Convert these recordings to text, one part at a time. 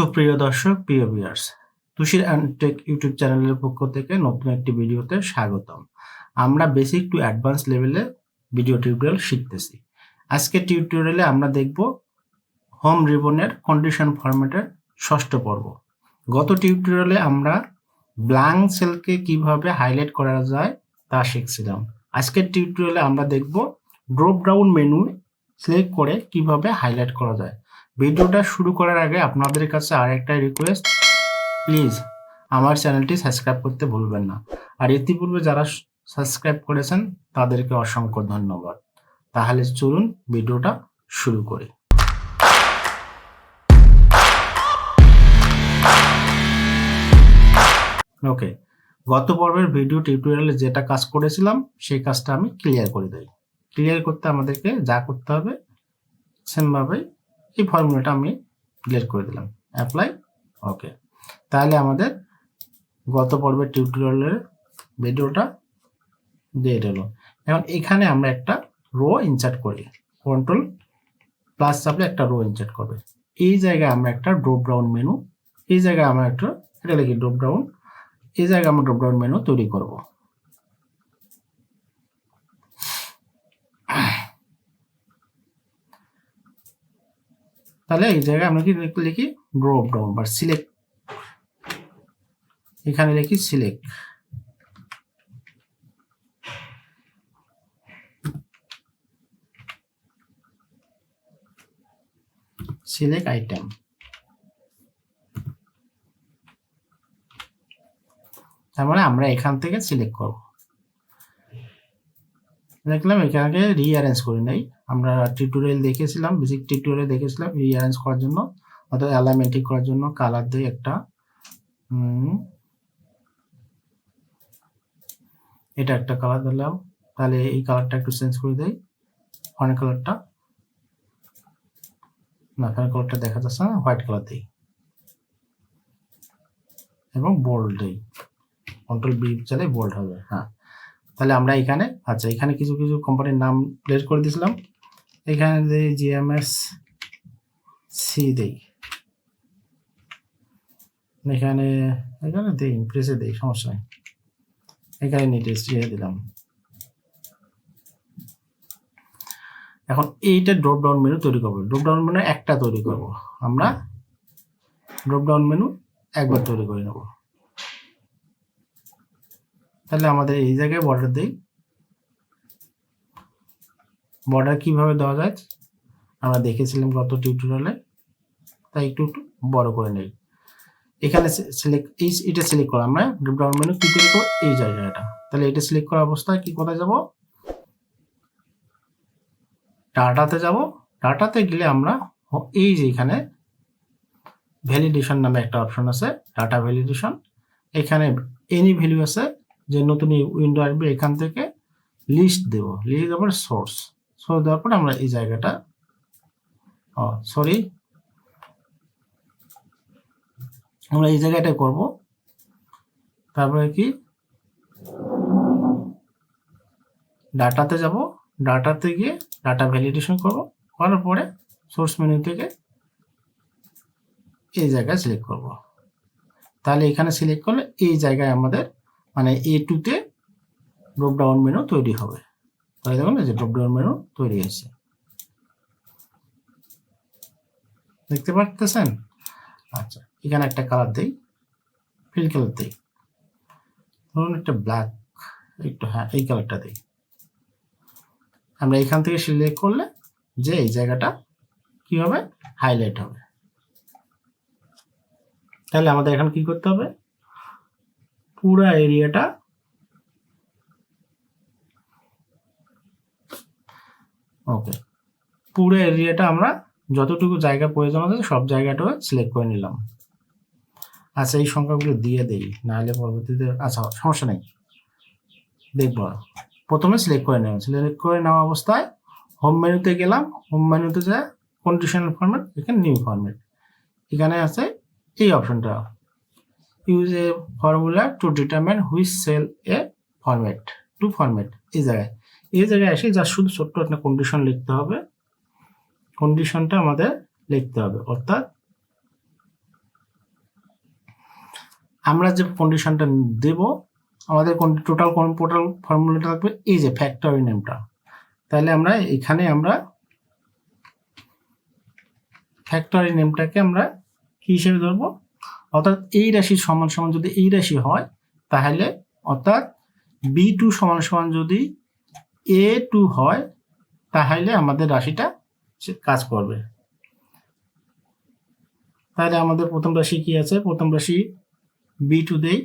সুপ্রিয় দর্শক, প্রিয় viewers Tushir and tech YouTube চ্যানেলের পক্ষ থেকে নতুন একটি ভিডিওতে স্বাগতম। আমরা বেসিক টু অ্যাডভান্স লেভেলে ভিডিও টিউটোরিয়াল শিখতেছি। আজকে টিউটোরিয়ালে আমরা দেখব হোম রিবনের কন্ডিশন ফরম্যাটের ষষ্ঠ পর্ব। গত টিউটোরিয়ালে আমরা ব্ল্যাঙ্ক সেলকে কীভাবে হাইলাইট করা যায় তা শিখছিলাম। আজকের টিউটোরিয়ালে আমরা দেখব ড্রপ ডাউন মেনু সিলেক্ট করে কীভাবে হাইলাইট করা যায়। ভিডিওটা শুরু করার আগে আপনাদের কাছে আর একটা রিকোয়েস্ট প্লিজ আমার চ্যানেলটি সাবস্ক্রাইব করতে ভুলবেন না। আর ইতিপূর্বে যারা সাবস্ক্রাইব করেছেন, তাদেরকে অসংখ্য ধন্যবাদ। তাহলে চলুন ভিডিওটা শুরু করি। ওকে গত পর্বের ভিডিও টিউটোরিয়ালে যেটা কাজ করেছিলাম, সেই কাজটা আমি ক্লিয়ার করে দিই। ক্লিয়ার করতে আমাদেরকে যা করতে হবে, সেমভাবেই এই ফর্মুলাটা আমি ক্লিয়ার করে দিলাম। অ্যাপ্লাই ওকে তাহলে আমাদের গত পর্বের টিউটোরিয়ালের ভিডিওটা দিয়ে দিল। এখন এখানে আমরা একটা রো ইনসার্ট করি। কন্ট্রোল প্লাস চাপলে একটা রো ইনসার্ট করবে। এই জায়গায় আমরা একটা ড্রপ ডাউন মেনু এই জায়গায় আমরা একটা, এটা লিখি ড্রপ ডাউন এই জায়গায় আমরা ড্রপ ডাউন মেনু তৈরি করব। তাহলে এই জায়গায় আমরা কি লিখি ড্রপ ডাউন বা সিলেক্ট এখানে লিখি সিলেক্ট সিলেক্ট আইটেম তার মানে আমরা এখান থেকে সিলেক্ট করব। দেখলাম এখানে রিঅ্যারেঞ্জ করে নেই। আমরা টিউটোরিয়াল দেখেছিলাম বেসিক টিউটোরিয়াল দেখেছিলাম রিঅ্যারেঞ্জ করার জন্য, অর্থাৎ অ্যালাইনমেন্ট ঠিক করার জন্য কালার দিয়ে একটা এটা একটা কালার দিলাম তাহলে এই কালারটা একটু চেঞ্জ করে দেই। ফরেন কালারটা না ফরেন কালারটা দেখা যাচ্ছে না হোয়াইট কালার দিই। এবং বোল্ড দিই। কন্ট্রোল বি চালে বোল্ড হবে হ্যাঁ। তাহলে আমরা এখানে আচ্ছা এখানে কিছু কিছু কোম্পানির নাম প্লেস করে দিয়েছিলাম। এখানে দিই জিএমএস সি দেই। এখানে এখানে দেই প্রেসে দেই, সমস্যা নেই। এখানে নিটেস্ট দিয়ে দিলাম। এখন এইটা ড্রপ ডাউন মেনু তৈরি করব। ড্রপ ডাউন মেনু একটা তৈরি করব। আমরা ড্রপ ডাউন মেনু একবার তৈরি করে নেব। তাহলে আমাদের এই জায়গায় বর্ডার দিই। বর্ডার কীভাবে দেওয়া যায়? আমরা দেখেছিলাম গত টিউটোরিয়ালে তাই একটু একটু বড় করে নেই। এখানে সিলেক্ট এই, এটা সিলেক্ট করা। আমরা ড্রপ ডাউন মেনু কি করব এই জায়গাটা। তাহলে এটা সিলেক্ট করা অবস্থায় কি কোথায় যাব? ডাটাতে যাব। ডাটাতে গেলে আমরা এই যে এখানে ভ্যালিডেশন নামে একটা অপশন আছে ডাটা ভ্যালিডেশন এখানে এনি ভ্যালু আছে যে নতুন উইন্ডো আসবে এখান থেকে লিস্ট দেব। লিস্ট দেওয়ার সোর্স সোর্স দেওয়ার পর আমরা এই জায়গাটা সরি আমরা এই জায়গাটা করব। তারপরে কি? ডাটাতে যাব। ডাটাতে গিয়ে ডাটা ভ্যালিডেশন করব। করার পরে সোর্স মেনু থেকে এই জায়গায় সিলেক্ট করব। তাহলে এখানে সিলেক্ট করলে এই জায়গায় আমাদের মানে এ টুতে ড্রপ ডাউন মেনু তৈরি হবে। তাহলে দেখুন যে ড্রপ ডাউন মেনু তৈরি হয়েছে। দেখতে পারতেছেন? আচ্ছা এখানে একটা কালার দিই ফিল কালার দিই। ধরুন একটা ব্ল্যাক একটু হ্যাঁ এই কালারটা দিই। আমরা এখান থেকে সিলেক্ট করলে যে এই জায়গাটা কি হবে? হাইলাইট হবে। তাহলে আমাদের এখন কি করতে হবে? পুরো এরিয়াটা ওকে পুরো এরিয়াটা আমরা যতটুকু জায়গা প্রয়োজন আছে সব জায়গাটা সিলেক্ট করে নিলাম। আচ্ছা এই সংখ্যাগুলো দিয়ে দেই, নাহলে পরবর্তীতে আচ্ছা সমস্যা নেই। দেখব। প্রথমে সিলেক্ট করে নেব সিলেক্ট করে নেওয়া অবস্থায় হোম মেনুতে গেলাম। হোম মেনুতে যা কন্ডিশনাল ফরম্যাট এখানে নিউ ফরম্যাট এখানে আছে এই অপশনটা use a formula to determine which cell a format to format এই জায়গায়। এই জায়গায় এসে যা শুধু ছোট্ট একটা কন্ডিশন লিখতে হবে। কন্ডিশনটা আমাদের লিখতে হবে, অর্থাৎ আমরা যে কন্ডিশনটা দেব, আমাদের টোটাল টোটাল ফর্মুলাটা থাকবে এই যে ফ্যাক্টরি নেমটা। তাহলে আমরা এখানে আমরা ফ্যাক্টরি নেমটাকে আমরা কি হিসেবে ধরবো? অর্থাৎ এই রাশির সমান সমান যদি এই রাশি হয়, তাহলে অর্থাৎ বি টু সমান সমান যদি এ টু হয়, তাহলে আমাদের রাশিটা কাজ করবে। তাহলে আমাদের প্রথম রাশি কি আছে? প্রথম রাশি বি টু দেই।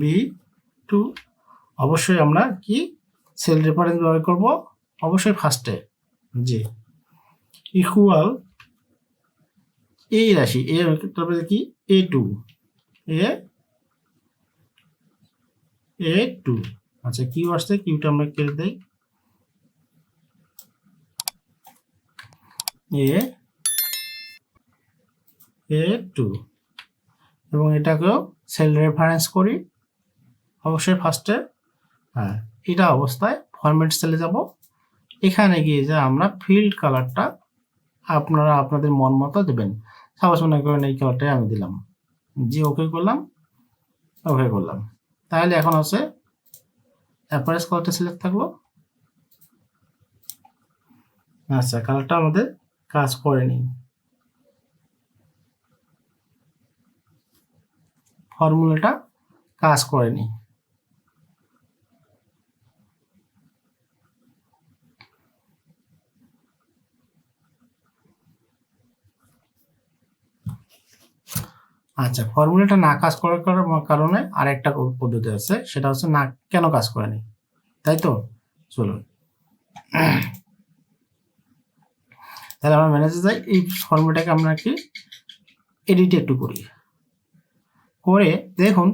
বি টু অবশ্যই আমরা কি সেল রেফারেন্স ব্যবহার করব? অবশ্যই ফার্স্টে জি। ইকুয়াল এই রাশি এ তারপরে কি? A two A A two আচ্ছা কিউ আসছে কিউটা আমরা কেটে দেই। এ এ টু এবং এটাকেও সেল রেফারেন্স করি। অবশ্যই ফার্স্টে হ্যাঁ এটা অবস্থায় ফরম্যাট সেলে যাব। এখানে গিয়ে যে আমরা ফিল্ড কালারটা আপনারা আপনাদের মন মতো দেবেন। সাপোজ মনে করেন এই কালারটাই আমি দিলাম। জি ওকে করলাম ওকে করলাম। তাহলে এখন হচ্ছে অ্যাপারেস কালারটা সিলেক্ট থাকল। আচ্ছা কালারটা আমাদের কাজ করেনি। ফর্মুলাটা কাজ করেনি। আচ্ছা ফর্মুলাটা না কাজ করার কারণে আরেকটা পদ্ধতি আছে, সেটা হচ্ছে না কেন কাজ করেনি? তাই তো? চলুন তাহলে আমরা ম্যানেজে যাই, এই ফর্মুলাটাকে আমরা কি? এডিট একটু করি। করে দেখুন,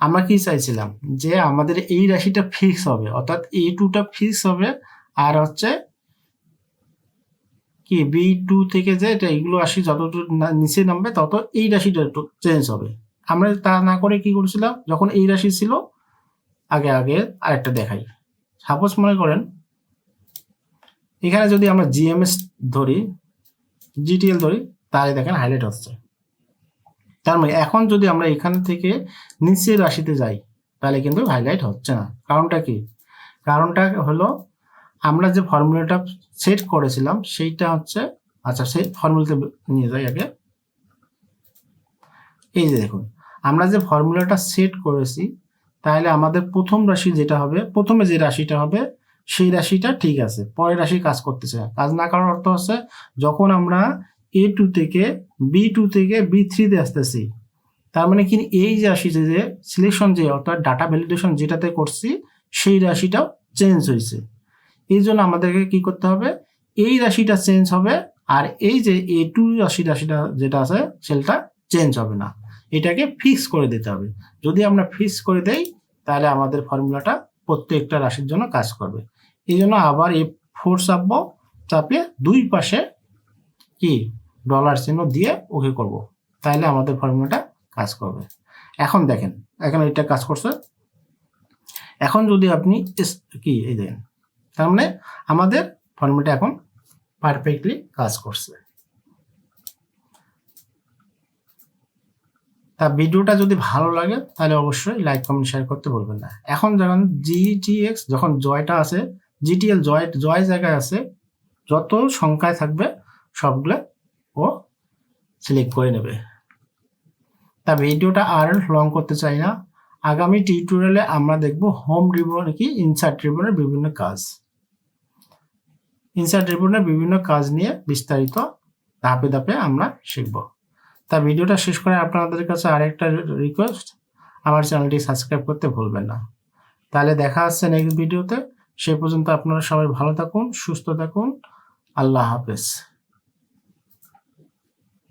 আমরা কি চাইছিলাম? যে আমাদের এই রাশিটা ফিক্স হবে, অর্থাৎ এই টুটা ফিক্স হবে, আর হচ্ছে কি বি টু থেকে যে এটা এইগুলো রাশি যত নিচে নামবে তত এই রাশিটা একটু চেঞ্জ হবে। আমরা তা না করে কি করেছিলাম? যখন এই রাশি ছিল, আগে আগে আরেকটা দেখাই। সাপোজ মনে করেন, এখানে যদি আমরা জিএমএস ধরি জিটিএল ধরি, তাহলে দেখেন হাইলাইট হচ্ছে। তার মানে এখন যদি আমরা এখান থেকে নিচের রাশিতে যাই, তাহলে কিন্তু হাইলাইট হচ্ছে না। কারণটা কি? কারণটা হলো আমরা যে ফর্মুলাটা সেট করেছিলাম, সেইটা হচ্ছে আচ্ছা সেই ফর্মুলাতে নিয়ে যাই আগে। এই যে দেখুন, আমরা যে ফর্মুলাটা সেট করেছি, তাহলে আমাদের প্রথম রাশি যেটা হবে, প্রথমে যে রাশিটা হবে, সেই রাশিটা ঠিক আছে, পরের রাশি কাজ করতেছে কাজ না করার অর্থ হচ্ছে, যখন আমরা এ টু থেকে বি টু থেকে বি থ্রিতে আসতেছি, তার মানে কি এই যে রাশি যে সিলেকশন যে, অর্থাৎ ডাটা ভ্যালিডেশন যেটাতে করছি, সেই রাশিটাও চেঞ্জ হয়েছে। এই জন্য আমাদেরকে কি করতে হবে? এই রাশিটা চেঞ্জ হবে আর এই যে এ টু রাশি, রাশিটা যেটা আছে সেটা চেঞ্জ হবে না। এটাকে ফিক্স করে দিতে হবে। যদি আমরা ফিক্স করে দেই, তাহলে আমাদের ফর্মুলাটা প্রত্যেকটা রাশির জন্য কাজ করবে। এই জন্য আবার এ ফোর চাপবো, চাপিয়ে দুই পাশে কি? ডলার চিহ্ন দিয়ে ওকে করব। তাহলে আমাদের ফর্মুলাটা কাজ করবে। এখন দেখেন, এখন এটা কাজ করছে। এখন যদি আপনি কি? এই দেখেন। তার মানে আমাদের ফর্মুলাটা এখন পারফেক্টলি কাজ করছে। তা ভিডিওটা যদি ভালো লাগে, তাহলে অবশ্যই লাইক কমেন্ট শেয়ার করতে বলবেন না। এখন যখন জিটিএক্স যখন জয়টা আছে জিটিএল জয় জয় জায়গায় আছে যত সংখ্যায় থাকবে, সবগুলো ও সিলেক্ট করে নেবে। তা ভিডিওটা আর লং করতে চাই না। আগামী টিউটোরিয়ালে আমরা দেখব হোম রিবন কি ইনসার্ট রিবনের বিভিন্ন কাজ। ইনসার্ট রিপোর্টের বিভিন্ন কাজ নিয়ে বিস্তারিত ধাপে ধাপে আমরা শিখব। তা ভিডিওটা শেষ করে আপনাদের কাছে আরেকটা রিকোয়েস্ট আমার চ্যানেলটি সাবস্ক্রাইব করতে ভুলবেন না। তাহলে দেখা হচ্ছে নেক্সট ভিডিওতে সে পর্যন্ত আপনারা সবাই ভালো থাকুন, সুস্থ থাকুন। আল্লাহ হাফেজ।